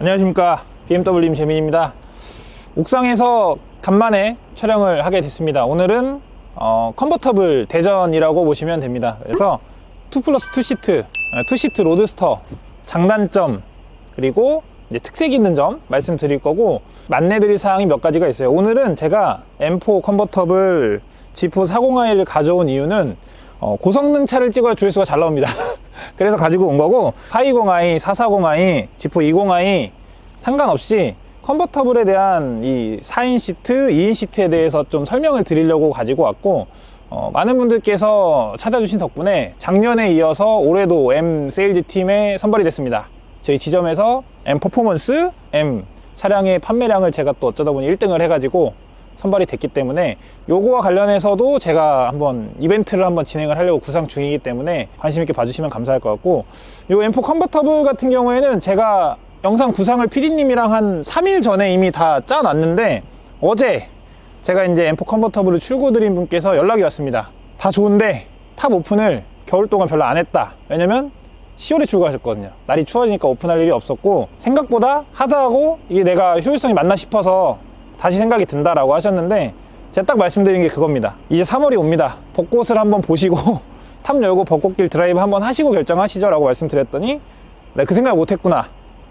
안녕하십니까. BMW님 재민입니다. 옥상에서 간만에 촬영을 하게 됐습니다. 오늘은 어, 컨버터블 대전이라고 보시면 됩니다. 그래서 2 플러스 2 시트 2 시트 로드스터 장단점 그리고 특색 있는 점 말씀드릴 거고 만내드릴 사항이 몇 가지가 있어요. 오늘은 제가 M4 컨버터블 G4 401을 가져온 이유는 어, 고성능 차를 찍어야 조회수가 잘 나옵니다 그래서 가지고 온 거고 420i, 440i, G4 20i 상관없이 컨버터블에 대한 이 4인 시트, 2인 시트에 대해서 좀 설명을 드리려고 가지고 왔고 어, 많은 분들께서 찾아주신 덕분에 작년에 이어서 올해도 M 세일즈 팀에 선발이 됐습니다. 저희 지점에서 M 퍼포먼스, M 차량의 판매량을 제가 또 어쩌다 보니 1등을 해가지고 선발이 됐기 때문에 요거와 관련해서도 제가 한번 이벤트를 한번 진행을 하려고 구상 중이기 때문에 관심 있게 봐주시면 감사할 것 같고 요 M4 컨버터블 같은 경우에는 제가 영상 구상을 PD님이랑 한 3일 전에 이미 다 짜놨는데 어제 제가 이제 M4 컨버터블을 출고 드린 분께서 연락이 왔습니다. 다 좋은데 탑 오픈을 겨울 동안 별로 안 했다. 왜냐면 10월에 출고하셨거든요. 날이 추워지니까 오픈할 일이 없었고 생각보다 하다하고 이게 내가 효율성이 맞나 싶어서 다시 생각이 든다라고 하셨는데 제가 딱 말씀드린 게 그겁니다. 이제 3월이 옵니다. 벚꽃을 한번 보시고 탑 열고 벚꽃길 드라이브 한번 하시고 결정하시죠 라고 말씀드렸더니 내가 그 생각 못했구나.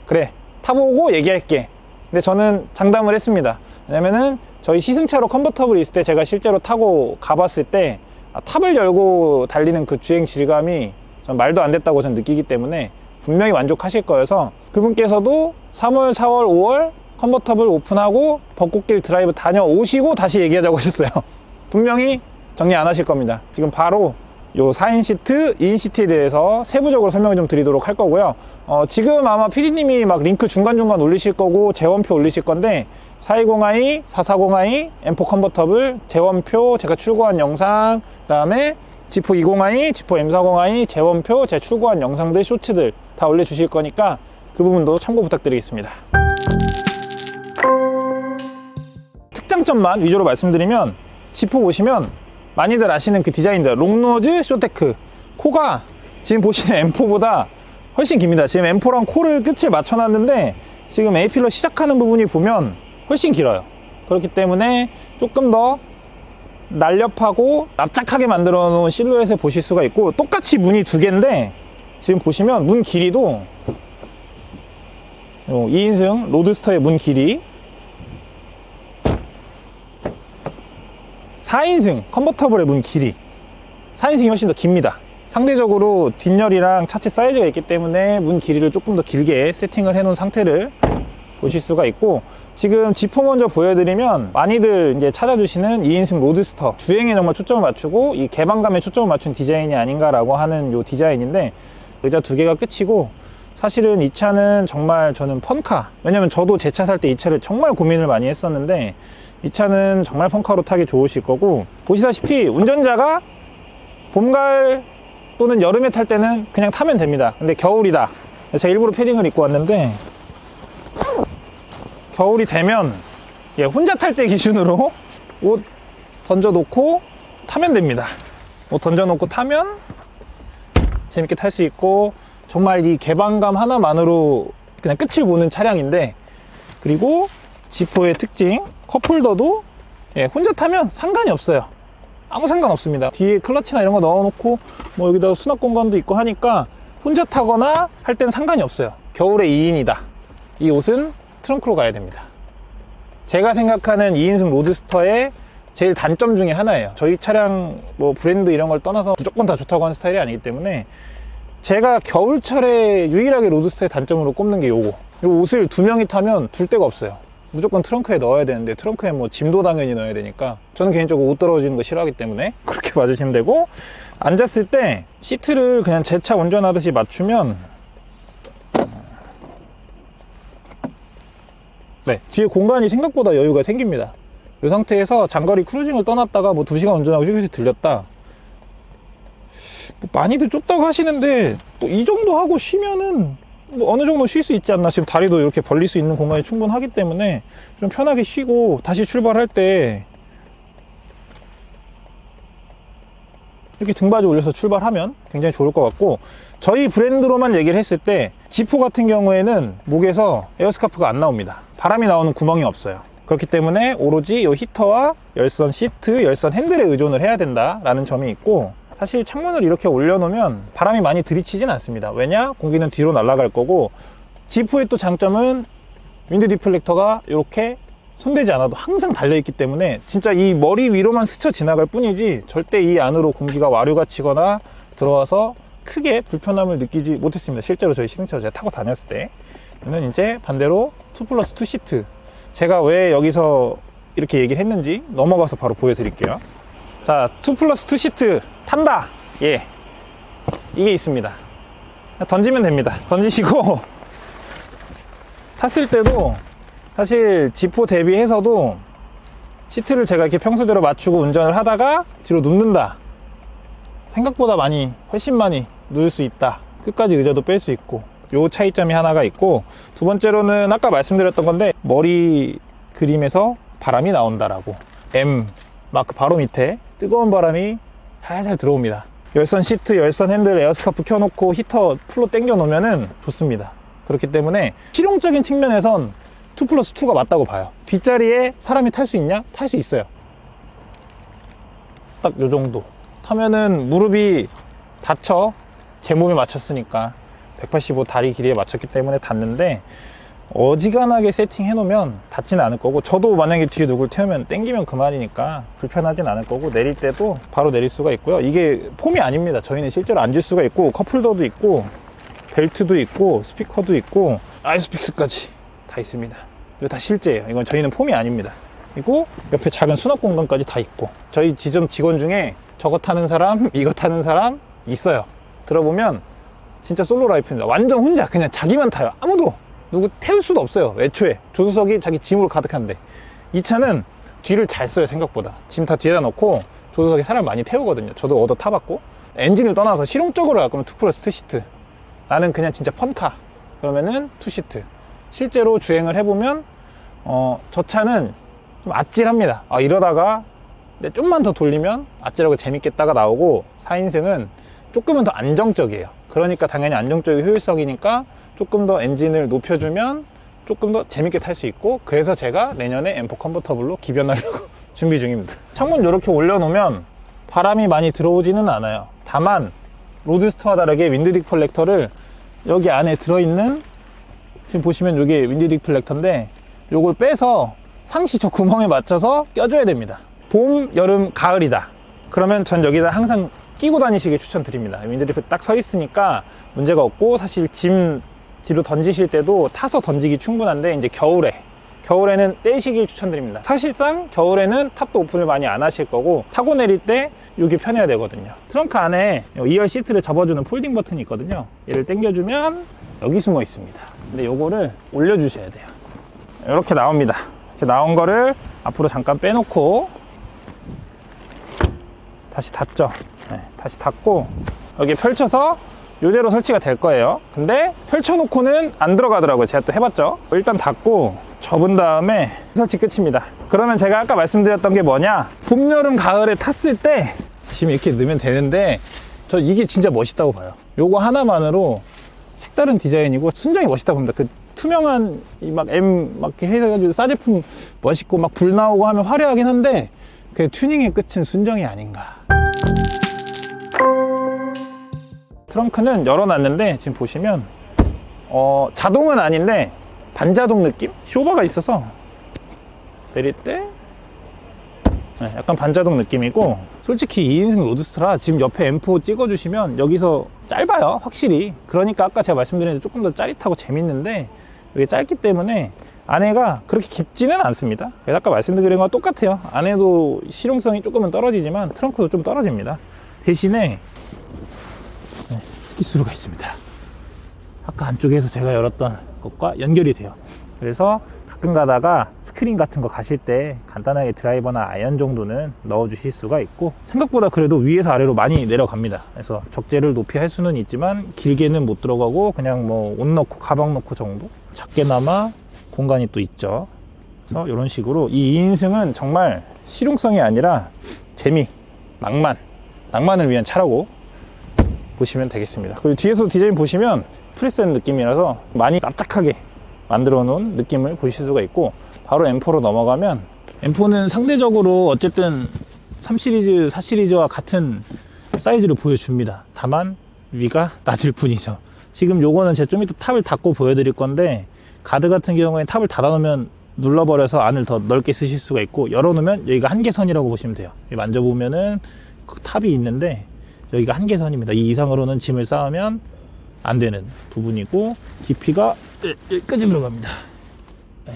그래 타보고 얘기할게. 근데 저는 장담을 했습니다. 왜냐면은 저희 시승차로 컨버터블이 있을 때 제가 실제로 타고 가봤을 때 아, 탑을 열고 달리는 그 주행 질감이 전 말도 안 됐다고 전 느끼기 때문에 분명히 만족하실 거여서 그분께서도 3월, 4월, 5월 컨버터블 오픈하고 벚꽃길 드라이브 다녀오시고 다시 얘기하자고 하셨어요. 분명히 정리 안 하실 겁니다. 지금 바로 요 4인 시트, 2인 시트에 대해서 세부적으로 설명을 좀 드리도록 할 거고요. 어, 지금 아마 PD님이 막 링크 중간중간 올리실 거고 재원표 올리실 건데 420i, 440i, M4 컨버터블, 재원표, 제가 출고한 영상, 그 다음에 G4 20i, G4 M40i, 재원표, 제가 출고한 영상들, 쇼츠들 다 올려주실 거니까 그 부분도 참고 부탁드리겠습니다. 특장점만 위주로 말씀드리면 G4 보시면 많이들 아시는 그 디자인들. 롱노즈 쇼테크. 코가 지금 보시는 M4보다 훨씬 깁니다. 지금 M4랑 코를 끝을 맞춰놨는데 지금 A필러 시작하는 부분이 보면 훨씬 길어요. 그렇기 때문에 조금 더 날렵하고 납작하게 만들어 놓은 실루엣을 보실 수가 있고 똑같이 문이 두 개인데 지금 보시면 문 길이도 2인승 로드스터의 문 길이 4인승 컨버터블의 문 길이. 4인승이 훨씬 더 깁니다. 상대적으로 뒷열이랑 차체 사이즈가 있기 때문에 문 길이를 조금 더 길게 세팅을 해 놓은 상태를 보실 수가 있고 지금 G4 먼저 보여드리면 많이들 이제 찾아주시는 2인승 로드스터. 주행에 정말 초점을 맞추고 이 개방감에 초점을 맞춘 디자인이 아닌가라고 하는 요 디자인인데 의자 두 개가 끝이고 사실은 이 차는 정말 저는 펀카. 왜냐면 저도 제 차 살 때 이 차를 정말 고민을 많이 했었는데 이 차는 정말 펑카로 타기 좋으실 거고 보시다시피 운전자가 봄, 가을 또는 여름에 탈 때는 그냥 타면 됩니다. 근데 겨울이다. 제가 일부러 패딩을 입고 왔는데 겨울이 되면 예, 혼자 탈 때 기준으로 옷 던져놓고 타면 됩니다. 옷 던져놓고 타면 재밌게 탈 수 있고 정말 이 개방감 하나만으로 그냥 끝을 보는 차량인데 그리고 G4의 특징 컵홀더도 예, 혼자 타면 상관이 없어요. 아무 상관 없습니다. 뒤에 클러치나 이런 거 넣어놓고 뭐 여기다 수납 공간도 있고 하니까 혼자 타거나 할 땐 상관이 없어요. 겨울에 2인이다. 이 옷은 트렁크로 가야 됩니다. 제가 생각하는 2인승 로드스터의 제일 단점 중에 하나예요. 저희 차량 뭐 브랜드 이런 걸 떠나서 무조건 다 좋다고 하는 스타일이 아니기 때문에 제가 겨울철에 유일하게 로드스터의 단점으로 꼽는 게 요거. 요 옷을 두 명이 타면 둘 데가 없어요 무조건 트렁크에 넣어야 되는데 트렁크에 뭐 짐도 당연히 넣어야 되니까 저는 개인적으로 옷 떨어지는 거 싫어하기 때문에 그렇게 맞으시면 되고 앉았을 때 시트를 그냥 제 차 운전하듯이 맞추면 네 뒤에 공간이 생각보다 여유가 생깁니다. 이 상태에서 장거리 크루징을 떠났다가 뭐 2시간 운전하고 휴게실 들렸다. 뭐 많이들 좁다고 하시는데 또 이 정도 하고 쉬면은 뭐 어느 정도 쉴 수 있지 않나 지금 다리도 이렇게 벌릴 수 있는 공간이 충분하기 때문에 좀 편하게 쉬고 다시 출발할 때 이렇게 등받이 올려서 출발하면 굉장히 좋을 것 같고 저희 브랜드로만 얘기를 했을 때 G4 같은 경우에는 목에서 에어스카프가 안 나옵니다. 바람이 나오는 구멍이 없어요. 그렇기 때문에 오로지 이 히터와 열선 시트, 열선 핸들에 의존을 해야 된다라는 점이 있고 사실 창문을 이렇게 올려놓으면 바람이 많이 들이치진 않습니다. 왜냐? 공기는 뒤로 날아갈 거고 G4의 또 장점은 윈드 디플렉터가 이렇게 손대지 않아도 항상 달려있기 때문에 진짜 이 머리 위로만 스쳐 지나갈 뿐이지 절대 이 안으로 공기가 와류가 치거나 들어와서 크게 불편함을 느끼지 못했습니다. 실제로 저희 시승차 제가 타고 다녔을 때. 는 이제 반대로 2 플러스 2 시트. 제가 왜 여기서 이렇게 얘기를 했는지 넘어가서 바로 보여드릴게요. 자, 2 플러스 2 시트 탄다. 예. 이게 있습니다. 던지면 됩니다. 던지시고 탔을 때도 사실 G4 대비해서도 시트를 제가 이렇게 평소대로 맞추고 운전을 하다가 뒤로 눕는다. 생각보다 많이 훨씬 많이 누울 수 있다. 끝까지 의자도 뺄 수 있고 요 차이점이 하나가 있고 두 번째로는 아까 말씀드렸던 건데 머리 그림에서 바람이 나온다라고 M 마크 바로 밑에 뜨거운 바람이 살살 들어옵니다. 열선 시트, 열선 핸들, 에어스카프 켜놓고 히터 풀로 당겨 놓으면은 좋습니다. 그렇기 때문에 실용적인 측면에선 2 플러스 2가 맞다고 봐요. 뒷자리에 사람이 탈 수 있냐? 탈 수 있어요. 딱 요 정도. 타면은 무릎이 닫혀. 제 몸에 맞췄으니까. 185 다리 길이에 맞췄기 때문에 닿는데 어지간하게 세팅해 놓으면 닿지는 않을 거고 저도 만약에 뒤에 누굴 태우면 땡기면 그만이니까 불편하진 않을 거고 내릴 때도 바로 내릴 수가 있고요. 이게 폼이 아닙니다. 저희는 실제로 앉을 수가 있고 컵홀더도 있고 벨트도 있고 스피커도 있고 아이스픽스까지 다 있습니다. 이거 다 실제예요. 이건 저희는 폼이 아닙니다. 그리고 옆에 작은 수납 공간까지 다 있고 저희 지점 직원 중에 저거 타는 사람 이거 타는 사람 있어요. 들어보면 진짜 솔로 라이프입니다. 완전 혼자 그냥 자기만 타요. 아무도 누구 태울 수도 없어요. 애초에 조수석이 자기 짐으로 가득한데 이 차는 뒤를 잘 써요 생각보다. 짐 다 뒤에다 놓고 조수석에 사람 많이 태우거든요. 저도 얻어 타봤고 엔진을 떠나서 실용적으로 갈 거면 2 플러스 2 시트. 나는 그냥 진짜 펀카. 그러면은 2 시트. 실제로 주행을 해보면 어, 저 차는 좀 아찔합니다. 아, 이러다가 근데 좀만 더 돌리면 아찔하고 재밌겠다가 나오고 4인승은 조금은 더 안정적이에요. 그러니까 당연히 안정적인 효율성이니까 조금 더 엔진을 높여주면 조금 더 재밌게 탈 수 있고 그래서 제가 내년에 M4 컨버터블로 기변하려고 준비 중입니다. 창문 이렇게 올려놓으면 바람이 많이 들어오지는 않아요. 다만 로드스터와 다르게 윈드 디플렉터를 여기 안에 들어있는 지금 보시면 이게 윈드 디플렉터인데 요걸 빼서 상시 저 구멍에 맞춰서 껴줘야 됩니다. 봄, 여름, 가을이다. 그러면 전 여기다 항상 끼고 다니시길 추천드립니다. 윈드리프 딱서 있으니까 문제가 없고 사실 짐 뒤로 던지실 때도 타서 던지기 충분한데 이제 겨울에 겨울에는 떼시길 추천드립니다. 사실상 겨울에는 탑도 오픈을 많이 안 하실 거고 타고 내릴 때 이게 편해야 되거든요. 트렁크 안에 2열 시트를 접어주는 폴딩 버튼이 있거든요. 얘를 당겨주면 여기 숨어 있습니다. 근데 요거를 올려주셔야 돼요. 이렇게 나옵니다. 이렇게 나온 거를 앞으로 잠깐 빼놓고 다시 닫죠. 네, 다시 닫고 여기 펼쳐서 이대로 설치가 될 거예요. 근데 펼쳐놓고는 안 들어가더라고요. 제가 또 해봤죠. 일단 닫고 접은 다음에 설치 끝입니다. 그러면 제가 아까 말씀드렸던 게 뭐냐? 봄, 여름, 가을에 탔을 때 지금 이렇게 넣으면 되는데 저 이게 진짜 멋있다고 봐요. 요거 하나만으로 색다른 디자인이고 순정이 멋있다 봅니다. 그 투명한 이 막 M 막 이렇게 해가지고 싸제품 멋있고 막 불 나오고 하면 화려하긴 한데 그 튜닝의 끝은 순정이 아닌가. 트렁크는 열어놨는데 지금 보시면 어, 자동은 아닌데 반자동 느낌? 쇼바가 있어서 내릴 때 네, 약간 반자동 느낌이고 솔직히 2인승 로드스트라 지금 옆에 M4 찍어주시면 여기서 짧아요 확실히. 그러니까 아까 제가 말씀드린 데 조금 더 짜릿하고 재밌는데 이게 짧기 때문에 안에가 그렇게 깊지는 않습니다. 아까 말씀드린 거랑 똑같아요. 안에도 실용성이 조금은 떨어지지만 트렁크도 좀 떨어집니다. 대신에 스키스루가 있습니다. 아까 안쪽에서 제가 열었던 것과 연결이 돼요. 그래서 가끔 가다가 스크린 같은 거 가실 때 간단하게 드라이버나 아이언 정도는 넣어 주실 수가 있고 생각보다 그래도 위에서 아래로 많이 내려갑니다. 그래서 적재를 높이 할 수는 있지만 길게는 못 들어가고 그냥 뭐 옷 넣고 가방 넣고 정도 작게나마 공간이 또 있죠. 그래서 이런 식으로 이 2인승은 정말 실용성이 아니라 재미, 낭만, 낭만을 위한 차라고 보시면 되겠습니다. 그리고 뒤에서 디자인 보시면 프리셋 느낌이라서 많이 납작하게 만들어 놓은 느낌을 보실 수가 있고 바로 M4로 넘어가면 M4는 상대적으로 어쨌든 3시리즈, 4시리즈와 같은 사이즈를 보여줍니다. 다만 위가 낮을 뿐이죠. 지금 요거는 제가 좀 이따 탑을 닫고 보여드릴 건데 가드 같은 경우에 탑을 닫아놓으면 눌러버려서 안을 더 넓게 쓰실 수가 있고 열어놓으면 여기가 한계선이라고 보시면 돼요. 만져보면은 그 탑이 있는데 여기가 한계선입니다. 이 이상으로는 짐을 쌓으면 안 되는 부분이고 깊이가 여기까지 들어갑니다. 네.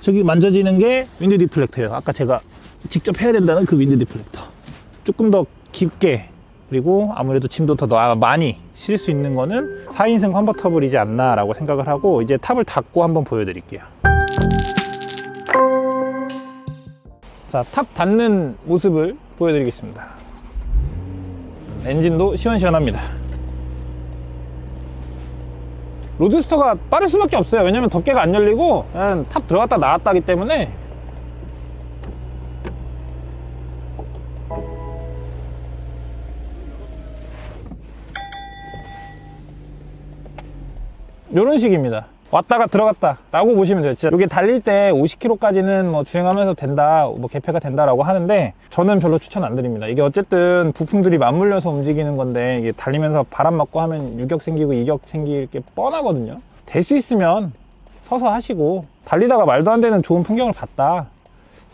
저기 만져지는 게 윈드 디플렉터예요. 아까 제가 직접 해야 된다는 그 윈드 디플렉터. 조금 더 깊게 그리고 아무래도 짐도 더 나- 많이 실을 수 있는 거는 4인승 컨버터블이지 않나라고 생각을 하고 이제 탑을 닫고 한번 보여드릴게요. 자, 탑 닫는 모습을 보여드리겠습니다. 엔진도 시원시원합니다. 로드스터가 빠를 수밖에 없어요. 왜냐면 덮개가 안 열리고 탑 들어갔다 나왔다 하기 때문에 이런 식입니다. 왔다가 들어갔다 라고 보시면 돼요. 진짜 이게 달릴 때 50km까지는 뭐 주행하면서 된다, 뭐 개폐가 된다라고 하는데 저는 별로 추천 안 드립니다. 이게 어쨌든 부품들이 맞물려서 움직이는 건데 이게 달리면서 바람 맞고 하면 유격 생기고 이격 생길 게 뻔하거든요. 될 수 있으면 서서 하시고 달리다가 말도 안 되는 좋은 풍경을 봤다.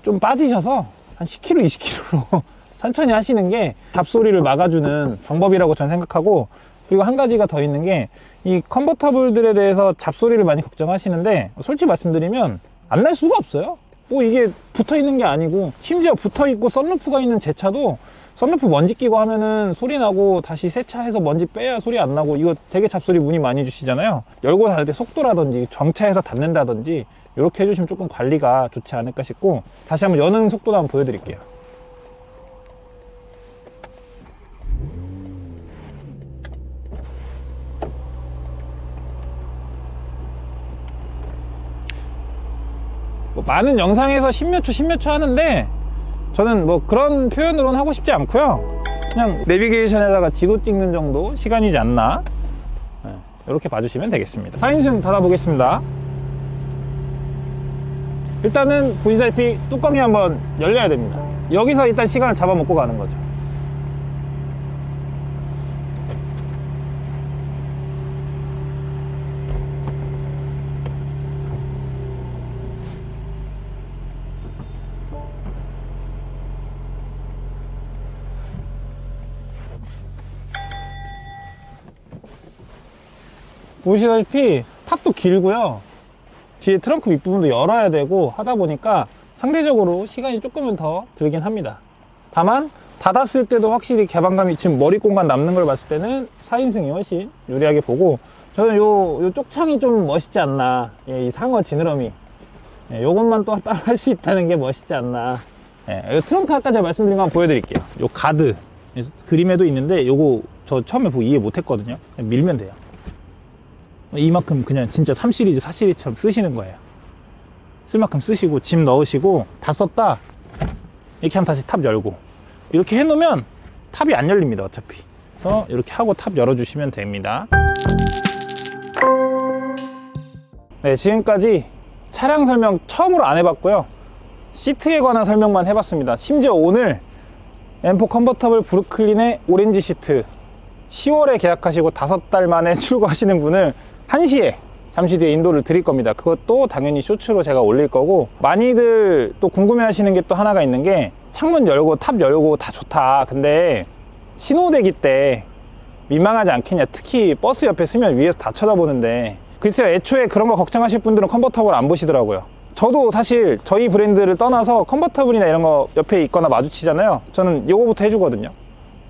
좀 빠지셔서 한 10km, 20km로 천천히 하시는 게 잡소리를 막아주는 방법이라고 저는 생각하고 그리고 한 가지가 더 있는 게 이 컨버터블들에 대해서 잡소리를 많이 걱정하시는데 솔직히 말씀드리면 안 날 수가 없어요. 뭐 이게 붙어 있는 게 아니고 심지어 붙어 있고 썬루프가 있는 제 차도 썬루프 먼지 끼고 하면은 소리 나고 다시 세차해서 먼지 빼야 소리 안 나고 이거 되게 잡소리 문의 많이 주시잖아요. 열고 닫을 때 속도라든지 정차해서 닫는다든지 이렇게 해주시면 조금 관리가 좋지 않을까 싶고 다시 한번 여는 속도도 한번 보여드릴게요. 뭐 많은 영상에서 10몇 초, 10몇 초 하는데 저는 뭐 그런 표현으로는 하고 싶지 않고요. 그냥 내비게이션에다가 지도 찍는 정도 시간이지 않나. 네, 이렇게 봐주시면 되겠습니다. 4인승 닫아보겠습니다. 일단은 보시다시피 뚜껑이 한번 열려야 됩니다. 여기서 일단 시간을 잡아먹고 가는 거죠. 보시다시피 탑도 길고요. 뒤에 트렁크 윗부분도 열어야 되고 하다 보니까 상대적으로 시간이 조금은 더 들긴 합니다. 다만 닫았을 때도 확실히 개방감이 지금 머리 공간 남는 걸 봤을 때는 4인승이 훨씬 유리하게 보고 저는 요, 요 쪽창이 좀 멋있지 않나. 예, 이 상어 지느러미. 예, 요것만 또 따로 할수 있다는 게 멋있지 않나. 예, 요 트렁크 아까 제가 말씀드린 거 한번 보여드릴게요. 요 가드. 그림에도 있는데 요거 저 처음에 보고 이해 못 했거든요. 그냥 밀면 돼요. 이만큼 그냥 진짜 3시리즈, 4시리즈처럼 쓰시는 거예요. 쓸 만큼 쓰시고 짐 넣으시고 다 썼다. 이렇게 하면 다시 탑 열고 이렇게 해놓으면 탑이 안 열립니다. 어차피. 그래서 이렇게 하고 탑 열어주시면 됩니다. 네, 지금까지 차량 설명 처음으로 안 해봤고요. 시트에 관한 설명만 해봤습니다. 심지어 오늘 M4 컨버터블 브루클린의 오렌지 시트 10월에 계약하시고 다섯 달 만에 출고하시는 분을 1시에 잠시 뒤에 인도를 드릴 겁니다. 그것도 당연히 쇼츠로 제가 올릴 거고 많이들 또 궁금해 하시는 게 또 하나가 있는 게 창문 열고 탑 열고 다 좋다. 근데 신호대기 때 민망하지 않겠냐. 특히 버스 옆에 쓰면 위에서 다 쳐다보는데 글쎄요. 애초에 그런 거 걱정하실 분들은 컨버터블 안 보시더라고요. 저도 사실 저희 브랜드를 떠나서 컨버터블이나 이런 거 옆에 있거나 마주치잖아요. 저는 이거부터 해주거든요.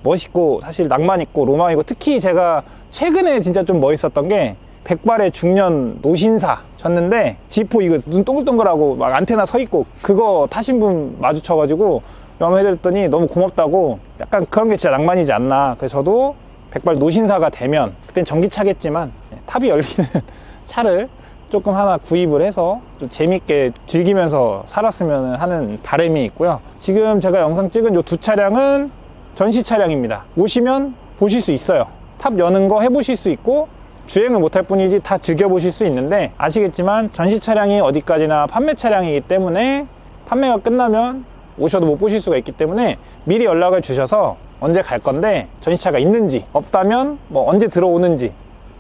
멋있고 사실 낭만 있고 로망이고 특히 제가 최근에 진짜 좀 멋있었던 게 백발의 중년 노신사 쳤는데 지포 이거 눈 동글동글하고 막 안테나 서 있고 그거 타신 분 마주쳐가지고 영해드렸더니 너무 고맙다고 약간 그런 게 진짜 낭만이지 않나 그래서 저도 백발 노신사가 되면 그땐 전기차겠지만 탑이 열리는 차를 조금 하나 구입을 해서 좀 재밌게 즐기면서 살았으면 하는 바람이 있고요 지금 제가 영상 찍은 이 두 차량은 전시 차량입니다. 오시면 보실 수 있어요. 탑 여는 거 해보실 수 있고 주행을 못할 뿐이지 다 즐겨보실 수 있는데 아시겠지만 전시 차량이 어디까지나 판매 차량이기 때문에 판매가 끝나면 오셔도 못 보실 수가 있기 때문에 미리 연락을 주셔서 언제 갈 건데 전시차가 있는지 없다면 뭐 언제 들어오는지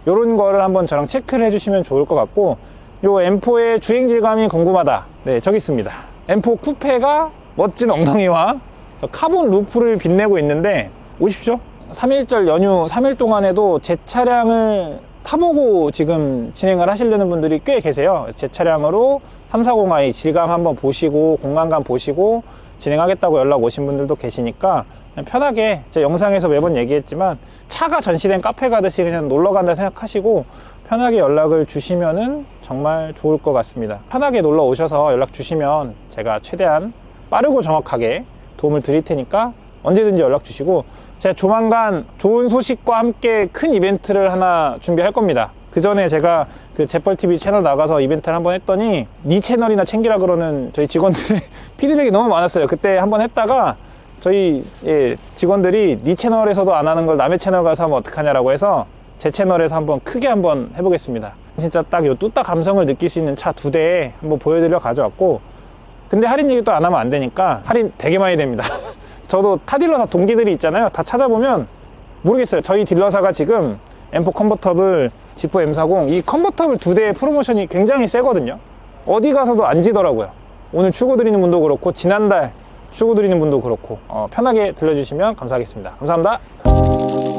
이런 거를 한번 저랑 체크를 해주시면 좋을 것 같고 요 M4의 주행 질감이 궁금하다. 네 저기 있습니다. M4 쿠페가 멋진 엉덩이와 저 카본 루프를 빛내고 있는데 오십시오. 3일절 연휴 3일 동안에도 제 차량을 타보고 지금 진행을 하시려는 분들이 꽤 계세요 제 차량으로 340i 질감 한번 보시고 공간감 보시고 진행하겠다고 연락 오신 분들도 계시니까 편하게 제 영상에서 매번 얘기했지만 차가 전시된 카페 가듯이 그냥 놀러 간다 생각하시고 편하게 연락을 주시면은 정말 좋을 것 같습니다. 편하게 놀러 오셔서 연락 주시면 제가 최대한 빠르고 정확하게 도움을 드릴 테니까 언제든지 연락 주시고 제가 조만간 좋은 소식과 함께 큰 이벤트를 하나 준비할 겁니다. 그 전에 제가 그 재벌TV 채널 나가서 이벤트를 한번 했더니 니 채널이나 챙기라 그러는 저희 직원들의 피드백이 너무 많았어요. 그때 한번 했다가 저희 예, 직원들이 니 채널에서도 안 하는 걸 남의 채널 가서 하면 어떡하냐라고 해서 제 채널에서 한번 크게 한번 해보겠습니다. 진짜 딱요 뚜딱 감성을 느낄 수 있는 차 두 대 한번 보여드려 가져왔고 근데 할인 얘기 또 안 하면 안 되니까 할인 되게 많이 됩니다. 저도 타 딜러사 동기들이 있잖아요. 다 찾아보면 모르겠어요. 저희 딜러사가 지금 M4 컨버터블 지포 M40 이 컨버터블 두 대의 프로모션이 굉장히 세거든요. 어디 가서도 안 지더라고요. 오늘 출고 드리는 분도 그렇고 지난달 출고 드리는 분도 그렇고 어, 편하게 들려주시면 감사하겠습니다. 감사합니다.